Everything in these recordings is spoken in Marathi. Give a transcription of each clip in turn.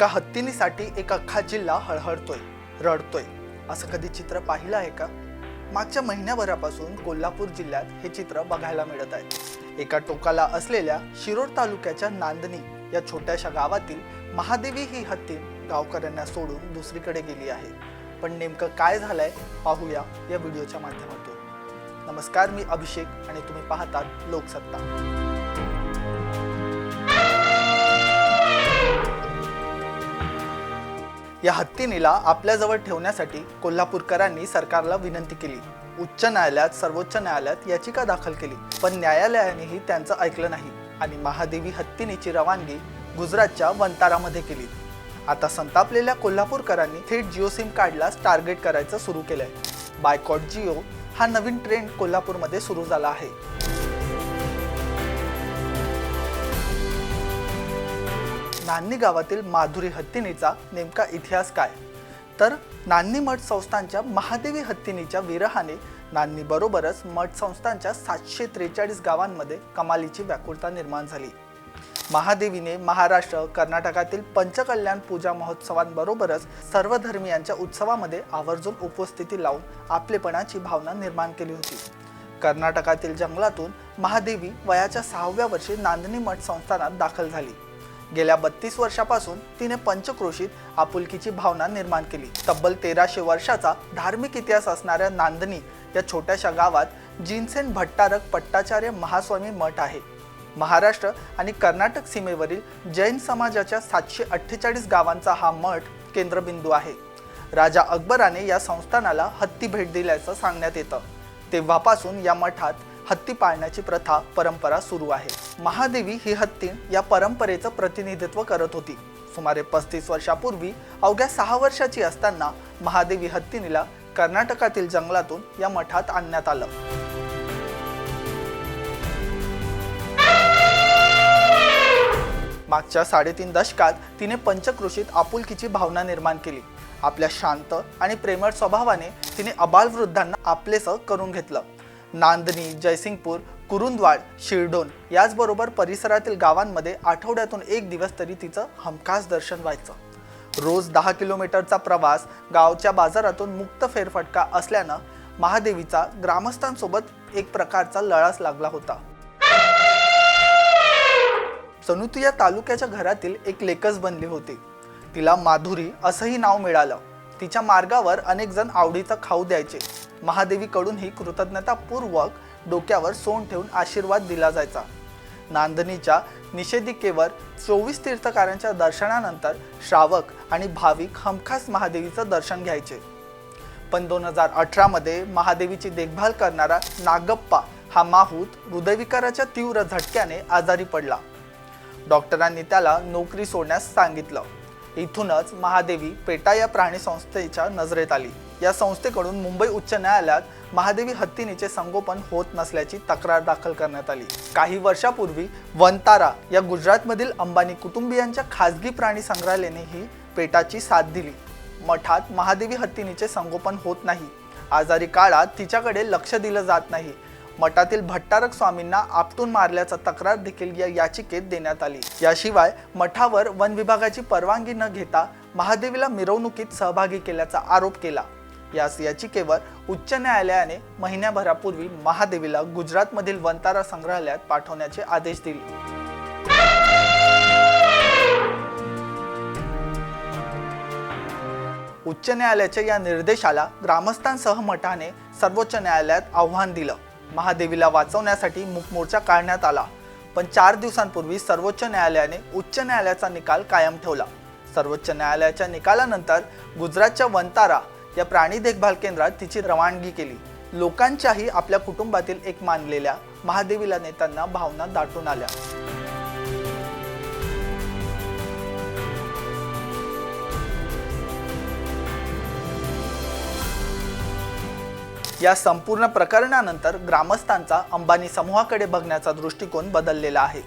एका हत्तीनीसाठी एक अख्खा जिल्हा हळहळतोय रडतोय असं कधी चित्र पाहिलं आहे का? मागच्या महिन्याभरापासून कोल्हापूर जिल्ह्यात हे चित्र बघायला मिळत आहे. एका टोकाला असलेल्या शिरोड तालुक्याच्या नांदणी या छोट्याशा गावातील महादेवी ही हत्ती गावकऱ्यांना सोडून दुसरीकडे गेली आहे. पण नेमकं काय झालंय पाहूया या व्हिडिओच्या माध्यमातून. नमस्कार मी अभिषेक आणि तुम्ही पाहतात लोकसत्ता. या हत्तीनीला आपल्याजवळ ठेवण्यासाठी कोल्हापूरकरांनी सरकारला विनंती केली. उच्च न्यायालयात सर्वोच्च न्यायालयात याचिका दाखल केली पण न्यायालयानेही त्यांचं ऐकलं नाही आणि महादेवी हत्तीनीची रवानगी गुजरातच्या वंतारामध्ये केली. आता संतापलेल्या कोल्हापूरकरांनी थेट जिओ सिम कार्डलाच टार्गेट करायचं सुरू केलंय. बायकॉट जिओ हा नवीन ट्रेंड कोल्हापूरमध्ये सुरू झाला आहे. नान्नी गावातील माधुरी हत्तीनीचा नेमका इतिहास काय? तर नान्नी मठ संस्थांच्या महादेवी हत्तीनीच्या विरहाने नान्नी मठ संस्थांच्या सातशे त्रेचाळीस गावांमध्ये कमालीची व्याकुळता निर्माण झाली. महादेवीने महाराष्ट्र कर्नाटकातील पंचकल्याण पूजा महोत्सवांबरोबरच सर्व धर्मियांच्या उत्सवामध्ये आवर्जून उपस्थिती लावून आपलेपणाची भावना निर्माण केली होती. कर्नाटकातील जंगलातून महादेवी वयाच्या सहाव्या वर्षी नांदणी मठ संस्थानात दाखल झाली. गेल्या बत्तीस वर्षापासून तिने पंचक्रोशीत आपुलकीची भावना निर्माण केली. तब्बल तेराशे वर्षाचा धार्मिक इतिहास असणाऱ्या नांदणी या छोट्याशा गावात जिनसेन भट्टारक पट्टाचार्य महास्वामी मठ आहे. महाराष्ट्र आणि कर्नाटक सीमेवरील जैन समाजाच्या सातशे अठ्ठेचाळीस गावांचा हा मठ केंद्रबिंदू आहे. राजा अकबराने या संस्थानाला हत्ती भेट दिल्याचं सांगण्यात येतं. तेव्हापासून या मठात हत्ती पाळण्याची प्रथा परंपरा सुरू आहे. महादेवी ही हत्ती या परंपरेचं प्रतिनिधित्व करत होती. सुमारे पस्तीस वर्षापूर्वी अवघ्या सहा वर्षाची असताना महादेवी हत्तीनीला कर्नाटकातील जंगलातून या मठात आणण्यात आलं. मागच्या साडेतीन दशकात तिने पंचकृषीत आपुलकीची भावना निर्माण केली. आपल्या शांत आणि प्रेमळ स्वभावाने तिने अबालवृद्धांना आपलेसं करून घेतलं. नांदणी जयसिंगपूर कुरुंदवाड शिरडोन याचबरोबर परिसरातील गावांमध्ये आठवड्यातून एक दिवस तरी तिचं हमखास दर्शन व्हायचं. रोज दहा किलोमीटरचा प्रवास गावच्या बाजारातून मुक्त फेरफटका असल्यानं महादेवीचा ग्रामस्थांसोबत एक प्रकारचा लळास लागला होता. जणू या तालुक्याच्या घरातील एक लेकच बनली होती. तिला माधुरी असंही नाव मिळालं. तिच्या मार्गावर अनेक जण आवडीचा खाऊ द्यायचे. महादेवीकडूनही कृतज्ञतापूर्वक डोक्यावर सोंड ठेवून आशीर्वाद दिला जायचा. नांदणीच्या निषेधिकेवर चोवीस तीर्थकारांच्या दर्शनानंतर श्रावक आणि भाविक हमखास महादेवीचं दर्शन घ्यायचे. पण दोन हजार अठरामध्ये महादेवीची देखभाल करणारा नागप्पा हा माहूत हृदयविकाराच्या तीव्र झटक्याने आजारी पडला. डॉक्टरांनी त्याला नोकरी सोडण्यास सांगितलं. इथूनच महादेवी पेटा या प्राणी संस्थेच्या नजरेत आली. या संस्थेकडून मुंबई उच्च न्यायालयात महादेवी हत्तीनीचे संगोपन होत नसल्याची तक्रार दाखल करण्यात आली. काही वर्षापूर्वी वंतारा या गुजरातमधील अंबानी कुटुंबियांच्या खासगी प्राणी संग्रहालयानेही पेटाची साथ दिली. मठात महादेवी हत्तीनीचे संगोपन होत नाही. आजारी काळात तिच्याकडे लक्ष दिलं जात नाही. मठातील भट्टारक स्वामींना आपटून मारल्याचा तक्रार देखील या याचिकेत देण्यात आली. याशिवाय मठावर वन विभागाची परवानगी न घेता महादेवीला मिरवणुकीत सहभागी केल्याचा आरोप केला. याच याचिकेवर उच्च न्यायालयाने महिन्याभरापूर्वी महादेवीला गुजरातमधील वंतारा संग्रहालयात पाठवण्याचे आदेश दिले. उच्च न्यायालयाच्या या निर्देशाला ग्रामस्थांसह मठाने सर्वोच्च न्यायालयात आव्हान दिलं. महादेवीला वाचवण्यासाठी मूकमोर्चा काढण्यात आला. पण चार दिवसांपूर्वी सर्वोच्च न्यायालयाने उच्च न्यायालयाचा निकाल कायम ठेवला. सर्वोच्च न्यायालयाच्या निकालानंतर गुजरातच्या वंतारा या प्राणी देखभाल केंद्रात तिची रवानगी केली. लोकांच्याही आपल्या कुटुंबातील एक मानलेल्या महादेवीला नेत्यांना भावना दाटून आल्या. या संपूर्ण प्रकरणानंतर ग्रामस्थांचा अंबानी समूहाकडे बघण्याचा दृष्टिकोन बदललेला आहे.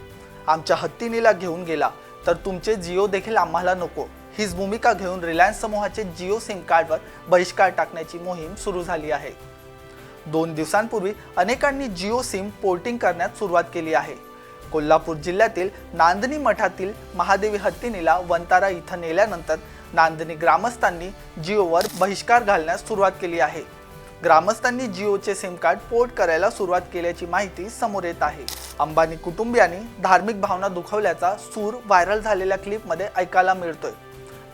आमच्या हत्तीनीला घेऊन गेला तर तुमचे जिओ देखील आम्हाला नको. हीच भूमिका घेऊन रिलायन्स समूहाचे जिओ सिम कार्डवर बहिष्कार टाकण्याची मोहीम सुरू झाली आहे. दोन दिवसांपूर्वी अनेकांनी जिओ सिम पोर्टिंग करण्यात सुरुवात केली आहे. कोल्हापूर जिल्ह्यातील नांदणी मठातील महादेवी हत्तीनीला वंतारा इथं नेल्यानंतर नांदणी ग्रामस्थांनी जिओवर बहिष्कार घालण्यास सुरुवात केली आहे. ग्रामस्थांनी जिओचे सिम कार्ड पोर्ट करायला सुरुवात केल्याची माहिती समोर येत आहे. अंबानी कुटुंबियांनी धार्मिक भावना दुखवल्याचा सूर व्हायरल झालेल्या क्लिपमध्ये ऐकायला मिळतोय.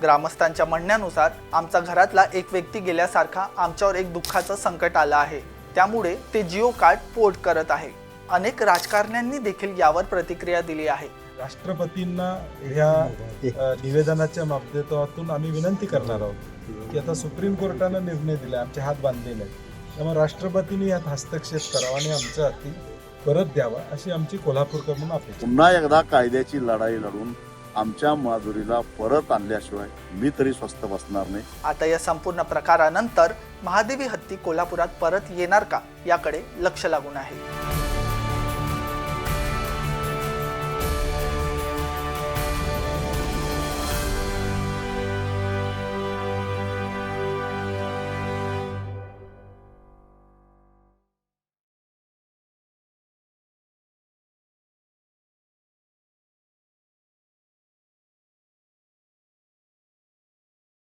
ग्रामस्थांच्या म्हणण्यानुसार आमचा घरातला एक व्यक्ती गेल्यासारखा आमच्यावर एक दुःखाचं संकट आलं आहे. त्यामुळे ते जिओ कार्ड पोर्ट करत आहे. अनेक राजकारण्यांनी देखील यावर प्रतिक्रिया दिली आहे. राष्ट्रपतींना ह्या निवेदनाच्या माध्यमातून आम्ही विनंती करणार आहोत. की आता सुप्रीम कोर्टानं निर्णय दिला आमचे हात बांधलेले आहेत. त्यामुळे राष्ट्रपतींनी यात हस्तक्षेप करावा आणि आमचा हत्ती परत द्यावा अशी आमची कोल्हापूरकर म्हणून अपेक्षा पुन्हा एकदा कायद्याची लढाई लढून आमच्या माधुरीला परत आणल्याशिवाय मी तरी स्वस्थ बसणार नाही. आता या संपूर्ण प्रकारानंतर महादेवी हत्ती कोल्हापुरात परत येणार का याकडे लक्ष लागून आहे.